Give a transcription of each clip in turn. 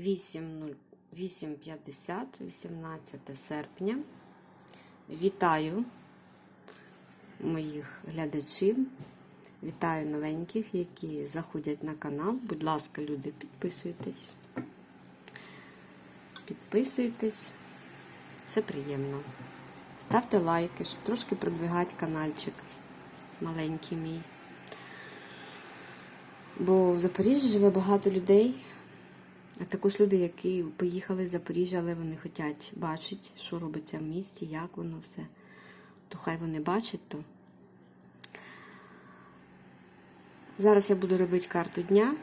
8.50, 18 серпня. Вітаю моїх глядачів. Вітаю новеньких, які заходять на канал. Будь ласка, люди, підписуйтесь. Підписуйтесь. Це приємно. Ставте лайки, щоб трошки продвигати каналчик маленький мій. Бо в Запоріжжі живе багато людей, а також люди, які поїхали з Запоріжжя, але вони хочуть бачити, що робиться в місті, як воно все. То хай вони бачать то. Зараз я буду робити карту дня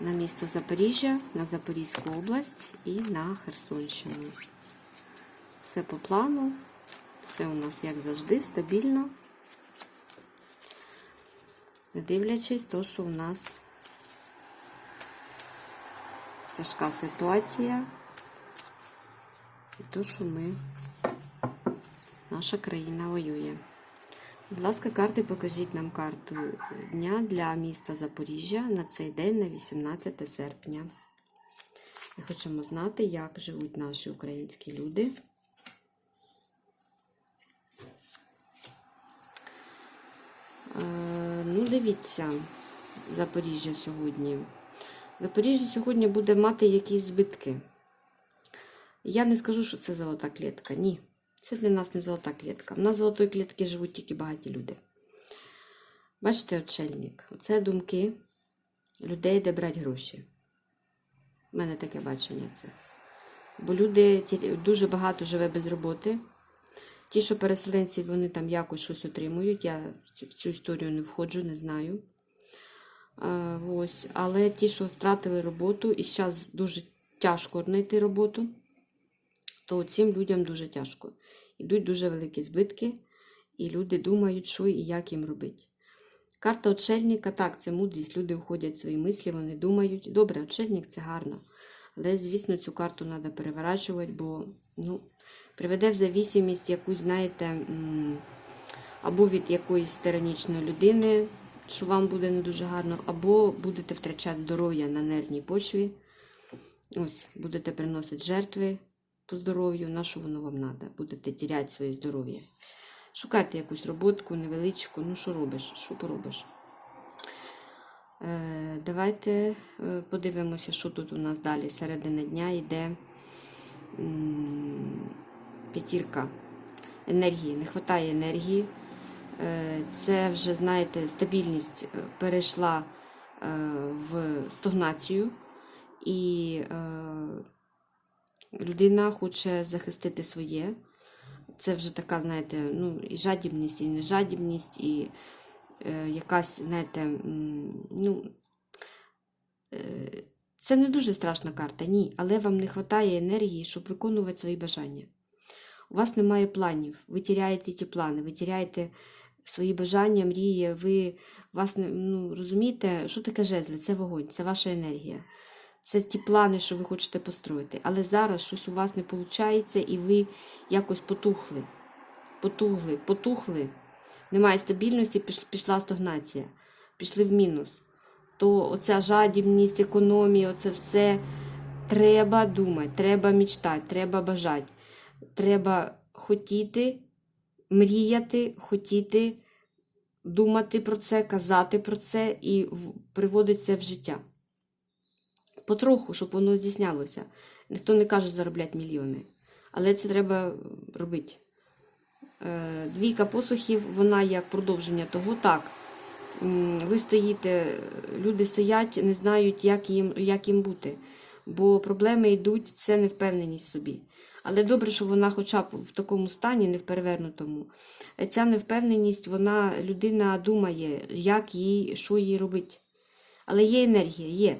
на місто Запоріжжя, на Запорізьку область і на Херсонщину. Все по плану, все у нас, як завжди, стабільно. Не дивлячись то, що у нас тяжка ситуація. І то, що ми, наша країна воює. Будь ласка, карти, покажіть нам карту дня для міста Запоріжжя на цей день, на 18 серпня. Ми хочемо знати, як живуть наші українські люди. Е, Ну, дивіться, Запоріжжя сьогодні. Запоріжжя сьогодні буде мати якісь збитки. Я не скажу, що це золота клітка. Ні. Це для нас не золота клітка. В нас золотої клітки живуть тільки багаті люди. Бачите, очельник. Оце думки людей, де брати гроші. У мене таке бачення це. Бо люди дуже багато живе без роботи. Ті, що переселенці, вони там якось щось отримують. Я в цю історію не входжу, не знаю. А, ось. Але ті, що втратили роботу, і зараз дуже тяжко знайти роботу, то цим людям дуже тяжко. Ідуть дуже великі збитки, і люди думають, що і як їм робити. Карта отшельника, так, це мудрість. Люди входять в свої мислі, вони думають. Добре, отшельник це гарно. Але, звісно, цю карту треба переворачувати, бо ну, приведе в зависимість якусь, знаєте, або від якоїсь тиранічної людини, що вам буде не дуже гарно, або будете втрачати здоров'я на нервній почві. Ось, будете приносити жертви по здоров'ю, на що воно вам треба. Будете тіряти своє здоров'я. Шукайте якусь роботку невеличку, ну що робиш, що поробиш. Е, давайте е, подивимося, що тут у нас далі. Середина дня йде п'ятірка енергії. Не вистачає енергії. Е, Це вже, знаєте, стабільність е, перейшла е, в стагнацію, і людина хоче захистити своє. Це вже така, знаєте, ну, і жадібність, і нежадібність, і якась, знаєте, ну, це не дуже страшна карта, ні, але вам не вистачає енергії, щоб виконувати свої бажання. У вас немає планів, ви тіряєте ті плани, ви тіряєте свої бажання, мрії, ви вас ну, розумієте, що таке жезли? Це вогонь, це ваша енергія. Це ті плани, що ви хочете построїти. Але зараз щось у вас не виходить, і ви якось потухли. Потухли, потухли. Немає стабільності, пішла стагнація, пішли в мінус. То оця жадібність, економія, оце все треба думати, треба мечтати, треба бажати. Треба хотіти, мріяти, хотіти думати про це, казати про це і приводити це в життя. Потроху, щоб воно здійснялося. Ніхто не каже заробляти мільйони. Але це треба робити. Е, Двійка посухів, вона як продовження того, так. Ви стоїте, люди стоять, не знають, як їм, як їм бути. Бо проблеми йдуть, це невпевненість собі. Але добре, що вона хоча б в такому стані, не в перевернутому. Е, Ця невпевненість, вона людина думає, як їй, що їй робити. Але є енергія, є.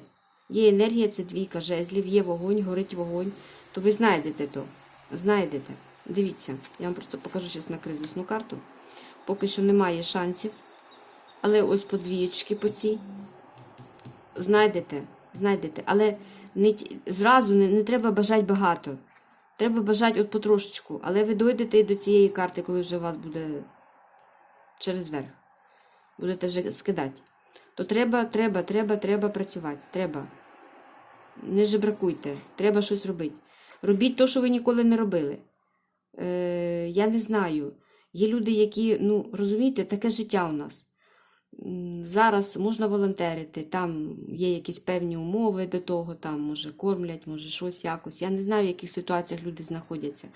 Є енергія, це двійка жезлів, є вогонь, горить вогонь. То ви знайдете то. Знайдете. Дивіться, я вам просто покажу зараз на кризисну карту. Поки що немає шансів. Але ось по двієчки по цій. Знайдете, знайдете. Але не, зразу не, не треба бажати багато. Треба бажати от потрошечку. Але ви дойдете і до цієї карти, коли вже у вас буде через верх. Будете вже скидати. То треба, треба, треба, треба працювати. Треба. не жебракуйте. Треба щось робити. Робіть те, що ви ніколи не робили. Е, я не знаю. Є люди, які, ну, розумієте, таке життя у нас. Зараз можна волонтерити, там є якісь певні умови до того, там, може, кормлять, може, щось якось. Я не знаю, в яких ситуаціях люди знаходяться.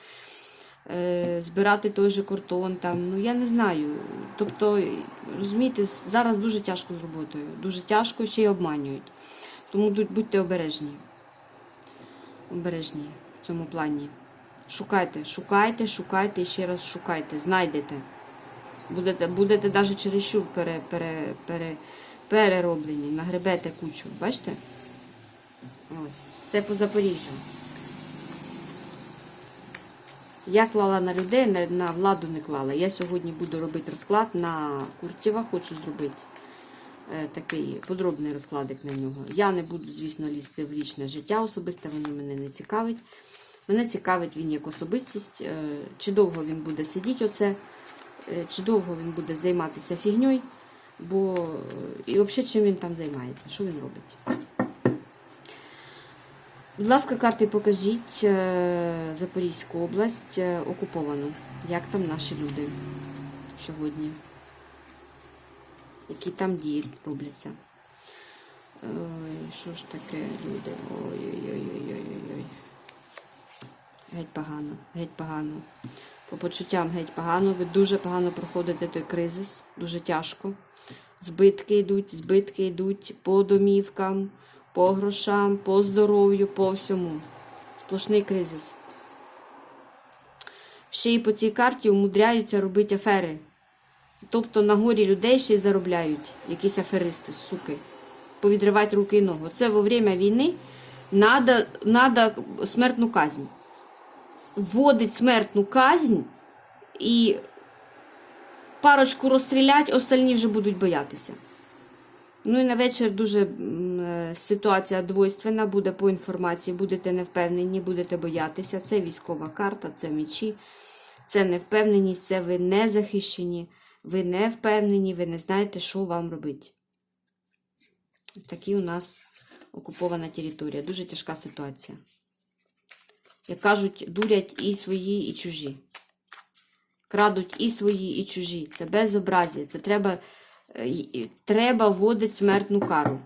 Е, збирати той же картон, там, ну я не знаю. Тобто, розумієте, зараз дуже тяжко з роботою. Дуже тяжко ще й обманюють. Тому будьте обережні. Обережні в цьому плані. Шукайте, шукайте, шукайте і ще раз шукайте, знайдете. Будете, будете навіть чересчур пере, пере, пере, перероблені, нагребете кучу. Бачите? Ось. Це по Запоріжжю. Я клала на людей, на, на владу не клала. Я сьогодні буду робити розклад на Куртєва, хочу зробити е, такий подробний розкладик на нього. Я не буду, звісно, лізти в лічне життя особисте, воно мене не цікавить. Мене цікавить він як особистість, е, чи довго він буде сидіти оце, чи довго він буде займатися фігньою, бо е, і взагалі чим він там займається, що він робить. Будь ласка, карти покажіть е, Запорізьку область е, окуповану. Як там наші люди сьогодні? Які там дії робляться? Ой, що ж таке, люди? Ой-ой-ой-ой-ой-ой. Геть погано, геть погано. По почуттям геть погано. Ви дуже погано проходите той кризис, дуже тяжко. Збитки йдуть, збитки йдуть по домівкам, по грошам, по здоров'ю, по всьому. Сплошний кризис. Ще й по цій карті умудряються робити афери. Тобто на горі людей ще й заробляють якісь аферисти, суки. Повідривати руки і ноги. Це во время війни надо, надо смертну казнь. Вводить смертну казнь і парочку розстрілять, остальні вже будуть боятися. Ну і на вечір дуже е, ситуація двойственна, буде по інформації, будете невпевнені, будете боятися. Це військова карта, це мечі, це невпевненість, це ви не захищені, ви не впевнені, ви не знаєте, що вам робити. Такі у нас окупована територія. Дуже тяжка ситуація. Як кажуть, дурять і свої, і чужі. Крадуть і свої, і чужі. Це безобразія. Це треба, е, треба вводити смертну кару.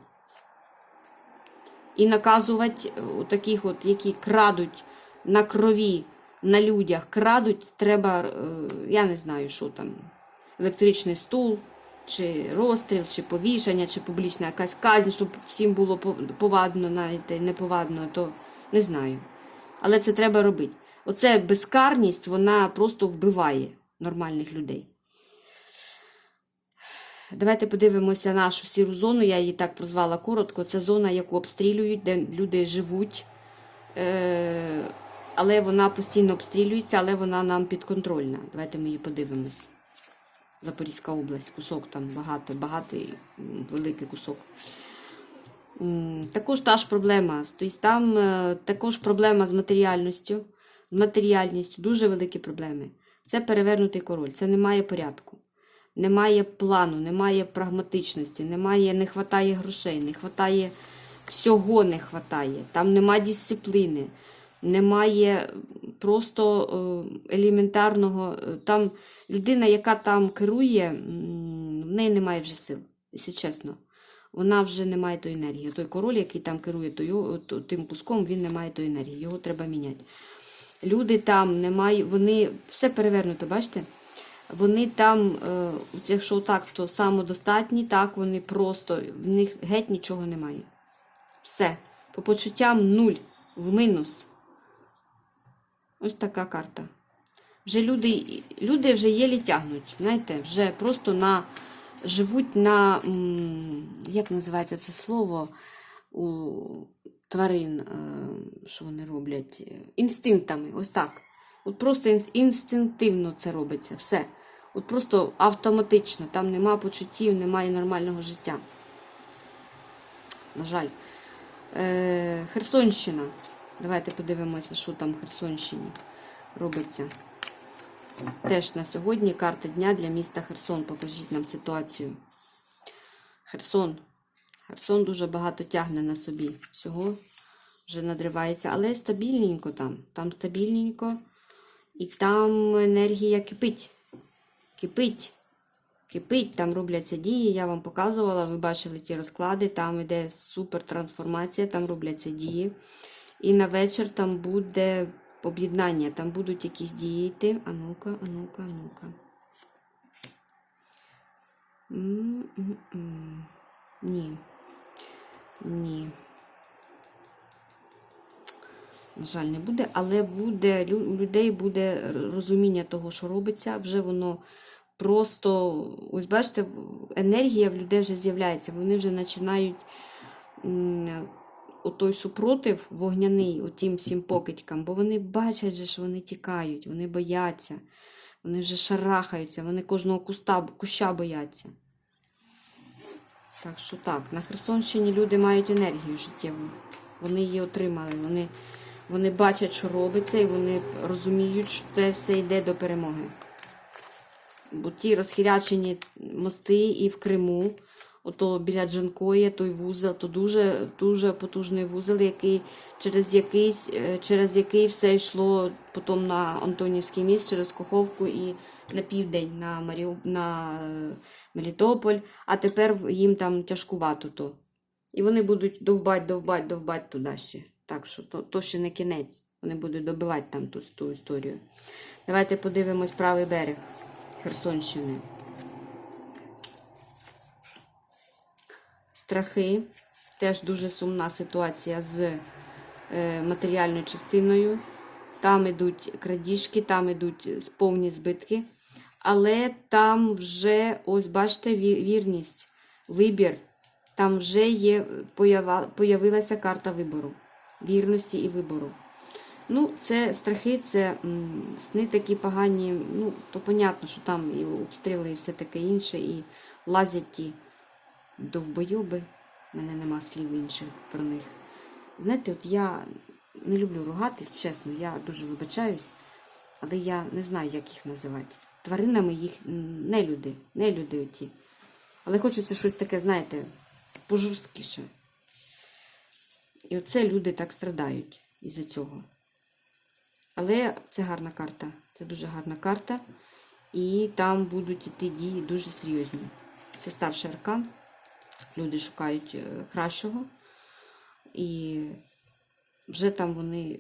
І наказувати е, таких, от, які крадуть на крові, на людях, крадуть, треба, е, я не знаю, що там, електричний стул, чи розстріл, чи повішання, чи публічна якась казнь, щоб всім було повадно, навіть неповадно, то не знаю. Але це треба робити. Оце безкарність, вона просто вбиває нормальних людей. Давайте подивимося нашу сіру зону. Я її так прозвала коротко. Це зона, яку обстрілюють, де люди живуть. Е- але вона постійно обстрілюється, але вона нам підконтрольна. Давайте ми її подивимось. Запорізька область, кусок там багато, багатий, великий кусок. Також та ж проблема. Тобто там е, також проблема з матеріальністю, матеріальністю, дуже великі проблеми. Це перевернутий король, це немає порядку, немає плану, немає прагматичності, немає, не вистачає грошей, не вистачає всього не вистачає. Там немає дисципліни, немає просто е, елементарного. е, Там людина, яка там керує, в неї немає вже сил, якщо чесно вона вже не має тої енергії. Той король, який там керує тою, то- тим куском, він не має тої енергії. Його треба міняти. Люди там не мають, вони все перевернуто, бачите? Вони там, е, якщо так, то самодостатні, так вони просто, в них геть нічого немає. Все. По почуттям нуль, в мінус. Ось така карта. Вже люди, люди вже єлі тягнуть, знаєте, вже просто на живуть на, як називається це слово у тварин, е, що вони роблять? Інстинктами, ось так. От просто інстинктивно це робиться, все. От просто автоматично, там нема почуттів, немає нормального життя. На жаль. Е, Херсонщина. Давайте подивимося, що там в Херсонщині робиться. Теж на сьогодні карта дня для міста Херсон. Покажіть нам ситуацію. Херсон. Херсон дуже багато тягне на собі всього. вже надривається, але стабільненько там. Там стабільненько. І там енергія кипить. Кипить. Кипить, там робляться дії. Я вам показувала, ви бачили ті розклади, там іде супер трансформація, там робляться дії. І на вечір там буде об'єднання, там будуть якісь дії йти. А ну-ка, а ну-ка, а ну-ка. Ні. Ні. На жаль, не буде, але буде, у людей буде розуміння того, що робиться. Вже воно просто, ось бачите, енергія в людей вже з'являється. Вони вже починають отой супротив вогняний, отім всім покидькам, бо вони бачать, що вони тікають, вони бояться, вони вже шарахаються, вони кожного куста, куща бояться. Так що так, на Херсонщині люди мають енергію життєву. Вони її отримали. Вони, вони бачать, що робиться, і вони розуміють, що це все йде до перемоги. Бо ті розхірячені мости і в Криму, ото біля Джанкоя, той вузол, то дуже, дуже потужний вузол, який, через, якийсь, е, через який все йшло потім на Антонівський міст, через Коховку і на південь, на, Маріу... на е, Мелітополь, а тепер їм там тяжкувато то. І вони будуть довбать, довбать, довбать туди ще. Так що то, то ще не кінець. Вони будуть добивати там ту, ту історію. Давайте подивимось правий берег Херсонщини. Страхи. Теж дуже сумна ситуація з е, матеріальною частиною. Там ідуть крадіжки, там ідуть повні збитки. Але там вже, ось бачите, вірність, вибір. Там вже є, поява, появилася карта вибору, вірності і вибору. Ну, це страхи, це сни такі погані. Ну, то понятно, що там і обстріли, і все таке інше, і лазять ті довбойоби. У мене нема слів інших про них. Знаєте, от я не люблю ругатись, чесно, я дуже вибачаюсь, але я не знаю, як їх називати. Тваринами їх не люди, не люди оті. Але хочеться щось таке, знаєте, пожорсткіше. І оце люди так страдають із-за цього. Але це гарна карта. Це дуже гарна карта. І там будуть іти дії дуже серйозні. Це старший аркан. Люди шукають е, кращого. І вже там вони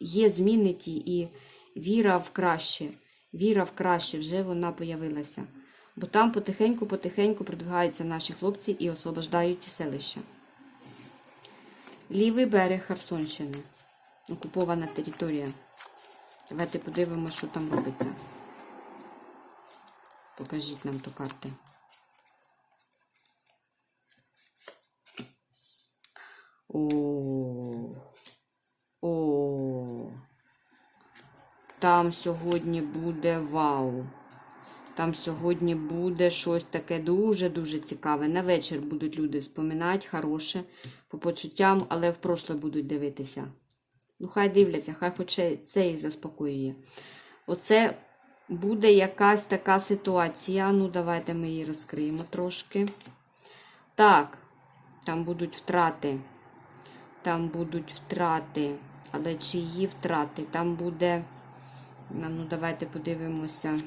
є зміни ті, і віра в краще. Віра в краще вже вона появилася. Бо там потихеньку-потихеньку продвигаються наші хлопці і освобождають селища. Лівий берег Херсонщини. Окупована територія. Давайте подивимося, що там робиться. Покажіть нам ту карту. О. О. Там сьогодні буде вау. Там сьогодні буде щось таке дуже-дуже цікаве. На вечір будуть люди споминати, хороше, по почуттям, але в прошле будуть дивитися. Ну, хай дивляться, хай хоч це їх заспокоює. Оце буде якась така ситуація. Ну, давайте ми її розкриємо трошки. Так, там будуть втрати. Там будуть втрати. Але чиї втрати? Там буде. Ну, давайте подивимося.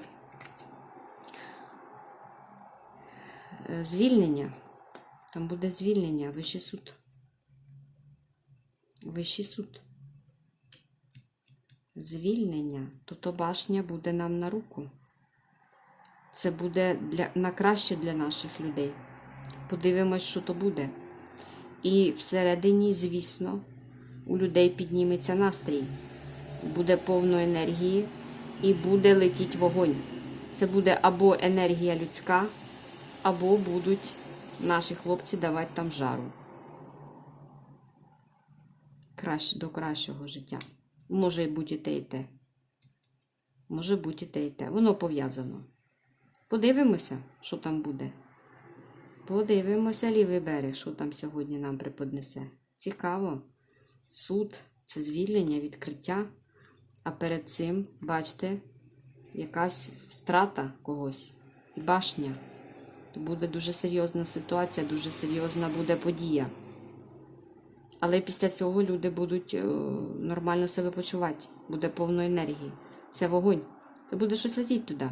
Е, Звільнення. Там буде звільнення, вищий суд. Вищий суд. Звільнення. То башня буде нам на руку. Це буде для, на краще для наших людей. Подивимось, що то буде. І всередині, звісно, у людей підніметься настрій. Буде повно енергії і буде летіть вогонь. Це буде або енергія людська, або будуть наші хлопці давати там жару. Краще, до кращого життя. Може бути і те, і те. Може бути і те, і те. Воно пов'язано. Подивимося, що там буде. Подивимося лівий берег, що там сьогодні нам преподнесе. Цікаво. Суд це звільнення, відкриття. А перед цим, бачите, якась страта когось і башня. Буде дуже серйозна ситуація, дуже серйозна буде подія. Але після цього люди будуть е, нормально себе почувати. Буде повно енергії. Це вогонь. Це буде щось летіти туди.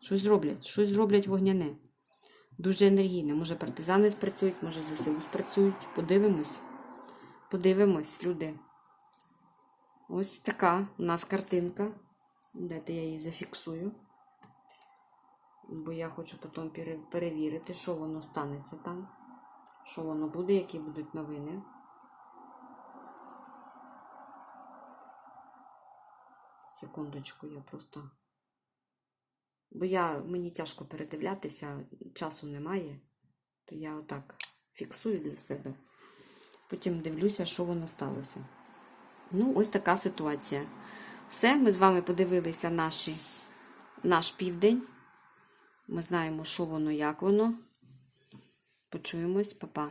Щось зроблять, щось зроблять вогняне. Дуже енергійне. Може, партизани спрацюють, може ЗСУ спрацюють. Подивимось. Подивимось, люди. Ось така у нас картинка. Дайте я її зафіксую. Бо я хочу потім перевірити, що воно станеться там. Що воно буде, які будуть новини. Секундочку, я просто. Бо я, мені тяжко передивлятися, часу немає, то я отак фіксую для себе. Потім дивлюся, що воно сталося. Ну, ось така ситуація. Все, ми з вами подивилися наші, наш південь. Ми знаємо, що воно, як воно. Почуємось, па-па.